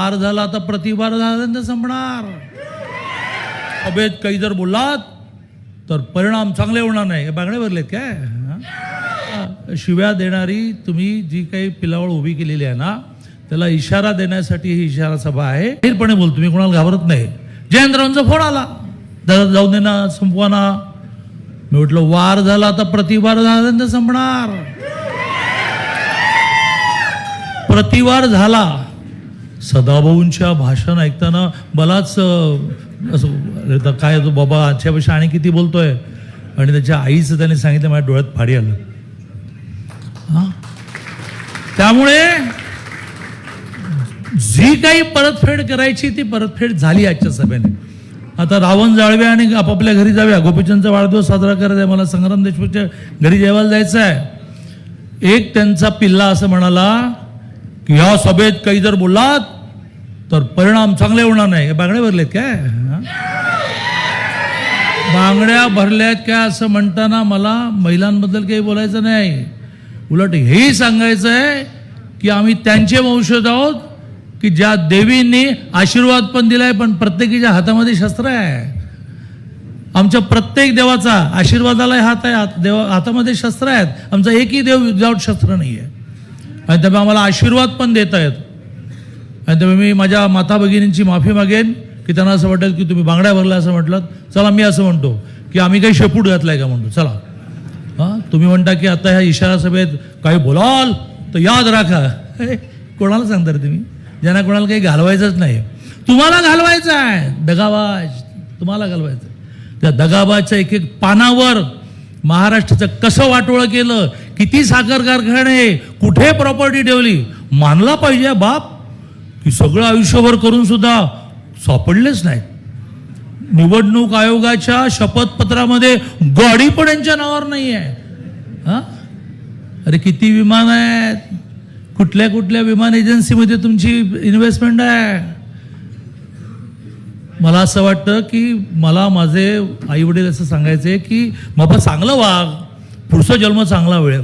R झाला आता प्रतिवार झाल्यानंतर संपणार. अभेद काही जर बोललात तर परिणाम चांगले होणार नाही. हे बांगडे भरलेत काय? शिव्या देणारी तुम्ही जी काही पिलावळ उभी केलेली आहे ना त्याला इशारा देण्यासाठी ही इशारा सभा आहे. जाहीरपणे बोल तुम्ही कोणाला घाबरत नाही. जयंतरावांचा फोन आला. दादा जाऊन देना संपवाना संपवा ना. मी म्हटलं वार झाला आता प्रतिवार झाल्यानंतर संपणार. प्रतिवार झाला. सदाभाऊंच्या भाषण ऐकताना मलाच असं काय तो बाबा आजच्यापेक्षा आणि किती बोलतोय? आणि त्याच्या आईचं त्याने सांगितलं माझ्या डोळ्यात फाडी आलं. हा? त्यामुळे जी काही परतफेड करायची ती परतफेड झाली आजच्या सभेने. आता रावण जाळवे आणि आपापल्या घरी जाऊया गोपीचंदचा वाढदिवस साजरा करायचा आहे. मला संग्राम देशमुखच्या घरी जेवायला जायचं आहे एक त्यांचा पिल्ला असं म्हणाला की ह्या सभेत काही जर बोललात तर परिणाम चांगले होणार नाही. हे बांगड्या भरलेत काय? बांगड्या भरल्यात काय असं म्हणताना मला महिलांबद्दल काही बोलायचं नाही. उलट हेही सांगायचं आहे की आम्ही त्यांचे वंशज आहोत की ज्या देवींनी आशीर्वाद पण दिलाय पण प्रत्येकीच्या हातामध्ये शस्त्र आहे. आमच्या प्रत्येक देवाचा आशीर्वादालाही हात आहे हात देवा हातामध्ये शस्त्र आहेत. आमचा एकही देव विदाऊट शस्त्र नाही आहे आणि त्यामुळे आम्हाला आशीर्वाद पण देत आहेत आणि त्यामुळे मी माझ्या माता भगिनींची माफी मागेन की त्यांना असं वाटेल की तुम्ही बांगड्या भरला असं म्हटलं चला मी असं म्हणतो की आम्ही काही शेपूट घातलाय का म्हणतो चला. हां तुम्ही म्हणता की आता ह्या इशारा सभेत काही बोलाल तर याद राखा. कोणाला सांगता रे तुम्ही? ज्यांना कोणाला काही घालवायचंच नाही. तुम्हाला घालवायचं आहे. दगाबाज तुम्हाला घालवायचं त्या दगाबाजच्या एक एक पानावर महाराष्ट्राचं कसं वाटोळं केलं किती साखर कारखाने कुठे प्रॉपर्टी ठेवली मानला पाहिजे बाप. की सगळं आयुष्यभर करून सुद्धा सापडलेच नाहीत. निवडणूक आयोगाच्या शपथपत्रामध्ये गाडी पण यांच्या नावावर नाही आहे हां? अरे किती विमान आहेत? कुठल्या कुठल्या विमान एजन्सीमध्ये तुमची इन्व्हेस्टमेंट आहे? मला असं वाटतं की मला माझे आई वडील असं सांगायचे की बाबा चांगलं वाघ पुढचा जन्म चांगला वेळ.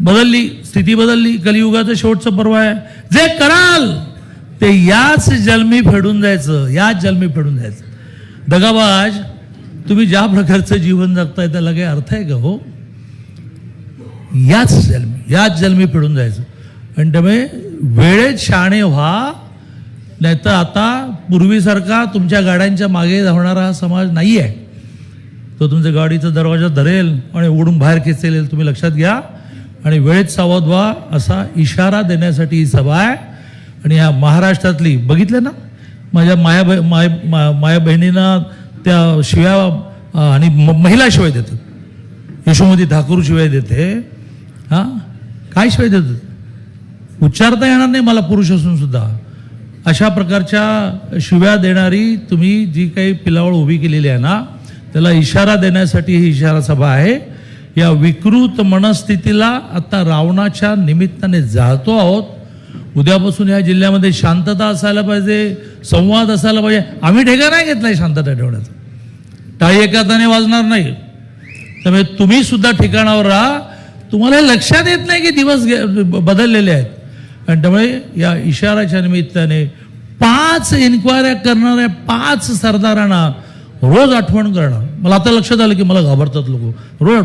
बदलली स्थिती बदलली कलियुगाचं शेवटचं पर्व आहे. जे कराल ते याच जन्मी फेडून जायचं याच जन्मी फेडून जायचं. दगाबाज तुम्ही ज्या प्रकारचं जीवन जगताय त्याला काही अर्थ आहे का हो? याच जन्मी याच जन्मी फेडून जायचं. आणि त्यामुळे वेळेत शाणे व्हा नाहीतर आता पूर्वीसारखा तुमच्या गाड्यांच्या मागे धावणारा हा समाज नाही आहे तो तुमच्या गाडीचा दरवाजा धरेल आणि उडून बाहेर खेचेल तुम्ही लक्षात घ्या. आणि वेळेत सावध व्हा असा इशारा देण्यासाठी ही सभा आहे. आणि ह्या महाराष्ट्रातली बघितलं ना? माझ्या माया बह- माय मा- माया बहिणींना त्या शिव्या आणि म- महिला शिवाय देतात. यशोमती ठाकूर शिवाय देते. हां? काय शिवाय देतात? उच्चारता येणार नाही मला पुरुष असून सुद्धा. अशा प्रकारच्या शिव्या देणारी तुम्ही जी काही पिलावळ उभी केलेली आहे ना त्याला इशारा देण्यासाठी ही इशारा सभा आहे. या विकृत मनस्थितीला आता रावणाच्या निमित्ताने जाळतो आहोत. उद्यापासून या जिल्ह्यामध्ये शांतता असायला पाहिजे संवाद असायला पाहिजे. आम्ही ठेका नाही घेतलाय शांतता ठेवण्याचा. टाळी एका हाताने वाजणार नाही. त्यामुळे तुम्ही सुद्धा ठिकाणावर राहा. तुम्हाला लक्षात येत नाही की दिवस गे- बदललेले आहेत. आणि त्यामुळे या इशाराच्या निमित्ताने पाच इन्क्वायऱ्या करणाऱ्या पाच सरदारांना रोज आठवण करणार मला आता लक्षात आलं की मला घाबरतात लोक. रोज